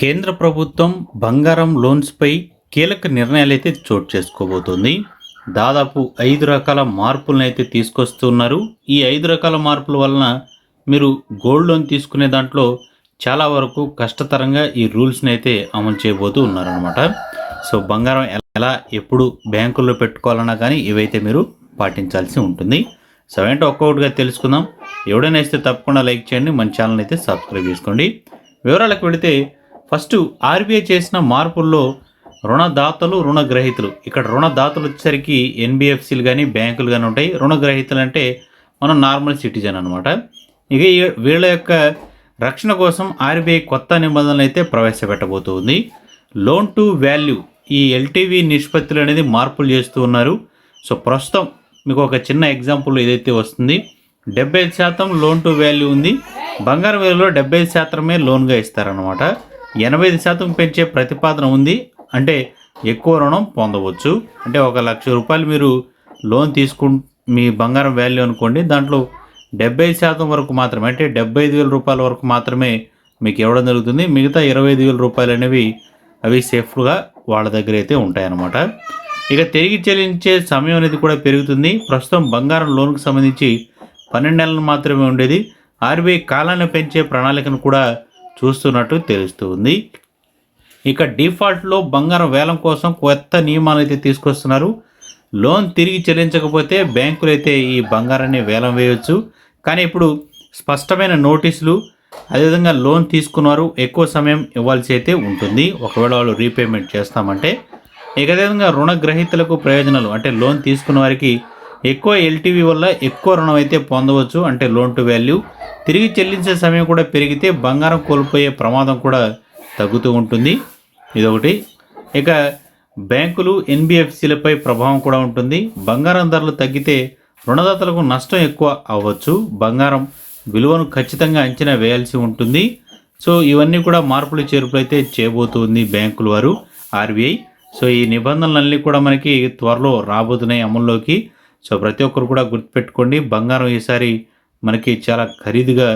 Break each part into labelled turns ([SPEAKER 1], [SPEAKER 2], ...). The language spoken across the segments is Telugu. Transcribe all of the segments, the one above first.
[SPEAKER 1] కేంద్ర ప్రభుత్వం బంగారం లోన్స్పై కీలక నిర్ణయాలు అయితే చోటు చేసుకోబోతోంది. దాదాపు ఐదు రకాల మార్పులను అయితే తీసుకొస్తున్నారు. ఈ ఐదు రకాల మార్పుల వలన మీరు గోల్డ్ లోన్ తీసుకునే దాంట్లో చాలా వరకు కష్టతరంగా ఈ రూల్స్ని అయితే అమలు చేయబోతూ ఉన్నారనమాట సో బంగారం ఎలా ఎప్పుడు బ్యాంకుల్లో పెట్టుకోవాలన్నా కానీ ఇవైతే మీరు పాటించాల్సి ఉంటుంది. సో ఏంటో ఒక్కొక్కటిగా తెలుసుకుందాం. ఎవడైనా ఇస్తే తప్పకుండా లైక్ చేయండి. మన ఛానల్ అయితే సబ్స్క్రైబ్ చేసుకోండి. వివరాలకు వెళితే ఫస్ట్ ఆర్బీఐ చేసిన మార్పుల్లో రుణదాతలు రుణగ్రహీతలు. ఇక్కడ రుణదాతలు వచ్చేసరికి ఎన్బిఎఫ్సిలు కానీ బ్యాంకులు కానీ ఉంటాయి. రుణగ్రహీతలు అంటే మనం నార్మల్ సిటిజన్ అనమాట ఇక వీళ్ళ యొక్క రక్షణ కోసం ఆర్బీఐ కొత్త నిబంధనలు అయితే ప్రవేశపెట్టబోతుంది. లోన్ టు వాల్యూ ఈ ఎల్టీవీ నిష్పత్తులు అనేది మార్పులు చేస్తూ ఉన్నారు. సో ప్రస్తుతం మీకు ఒక చిన్న ఎగ్జాంపుల్ ఏదైతే వస్తుంది డెబ్బై శాతం లోన్ టు వాల్యూ ఉంది. బంగారం విలువలో డెబ్బై శాతమే లోన్గా ఇస్తారనమాట ఎనభై ఐదు శాతం పెంచే ప్రతిపాదన ఉంది. అంటే ఎక్కువ రుణం పొందవచ్చు. అంటే ఒక లక్ష రూపాయలు మీరు లోన్ తీసుకు మీ బంగారం వాల్యూ అనుకోండి దాంట్లో డెబ్బై శాతం వరకు మాత్రమే అంటే డెబ్బై ఐదు వేల రూపాయల వరకు మాత్రమే మీకు ఇవ్వడం జరుగుతుంది. మిగతా ఇరవై ఐదు వేల రూపాయలు అనేవి అవి సేఫ్గా వాళ్ళ దగ్గర అయితే ఉంటాయన్నమాట. ఇక తిరిగి చెల్లించే సమయం అనేది కూడా పెరుగుతుంది. ప్రస్తుతం బంగారం లోన్కు సంబంధించి పన్నెండు నెలలు మాత్రమే ఉండేది. ఆర్బీఐ కాలాన్ని పెంచే ప్రణాళికను కూడా చూస్తున్నట్టు తెలుస్తుంది ఇక డిఫాల్ట్లో బంగారం వేలం కోసం కొత్త నియమాలు అయితే తీసుకొస్తున్నారు. లోన్ తిరిగి చెల్లించకపోతే బ్యాంకులు అయితే ఈ బంగారాన్ని వేలం వేయవచ్చు కానీ ఇప్పుడు స్పష్టమైన నోటీసులు అదేవిధంగా లోన్ తీసుకున్నారు. ఎక్కువ సమయం ఇవ్వాల్సి అయితే ఉంటుంది. ఒకవేళ వాళ్ళు రీపేమెంట్ చేస్తామంటే. ఇక అదేవిధంగా రుణగ్రహీతలకు ప్రయోజనాలు అంటే లోన్ తీసుకున్న వారికి ఎక్కువ ఎల్టీవీ వల్ల ఎక్కువ రుణం అయితే పొందవచ్చు అంటే లోన్ టు వాల్యూ. తిరిగి చెల్లించే సమయం కూడా పెరిగితే బంగారం కోల్పోయే ప్రమాదం కూడా తగ్గుతూ ఉంటుంది. ఇదొకటి. ఇక బ్యాంకులు ఎన్బిఎఫ్సిలపై ప్రభావం కూడా ఉంటుంది. బంగారం ధరలు తగ్గితే రుణదాతలకు నష్టం ఎక్కువ అవ్వచ్చు. బంగారం విలువను ఖచ్చితంగా అంచనా వేయాల్సి ఉంటుంది. సో ఇవన్నీ కూడా మార్పులు చేర్పులు అయితే చేయబోతుంది బ్యాంకుల వారు ఆర్బీఐ. సో ఈ నిబంధనలన్నీ కూడా మనకి త్వరలో రాబోతున్నాయి అమల్లోకి. సో ప్రతి ఒక్కరు కూడా గుర్తుపెట్టుకోండి బంగారం ఈసారి మనకి చాలా ఖరీదుగా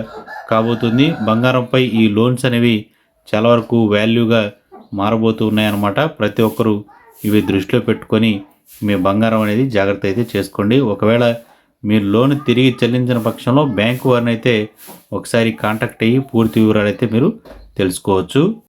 [SPEAKER 1] కాబోతుంది. బంగారంపై ఈ లోన్స్ అనేవి చాలా వరకు వాల్యూగా మారబోతూ ఉన్నాయన్నమాట ప్రతి ఒక్కరూ ఇవి దృష్టిలో పెట్టుకొని మీ బంగారం అనేది జాగ్రత్త అయితే చేసుకోండి. ఒకవేళ మీరు లోన్ తిరిగి చెల్లించిన పక్షంలో బ్యాంకు వారిని అయితే ఒకసారి కాంటాక్ట్ అయ్యి పూర్తి వివరాలు అయితే మీరు తెలుసుకోవచ్చు.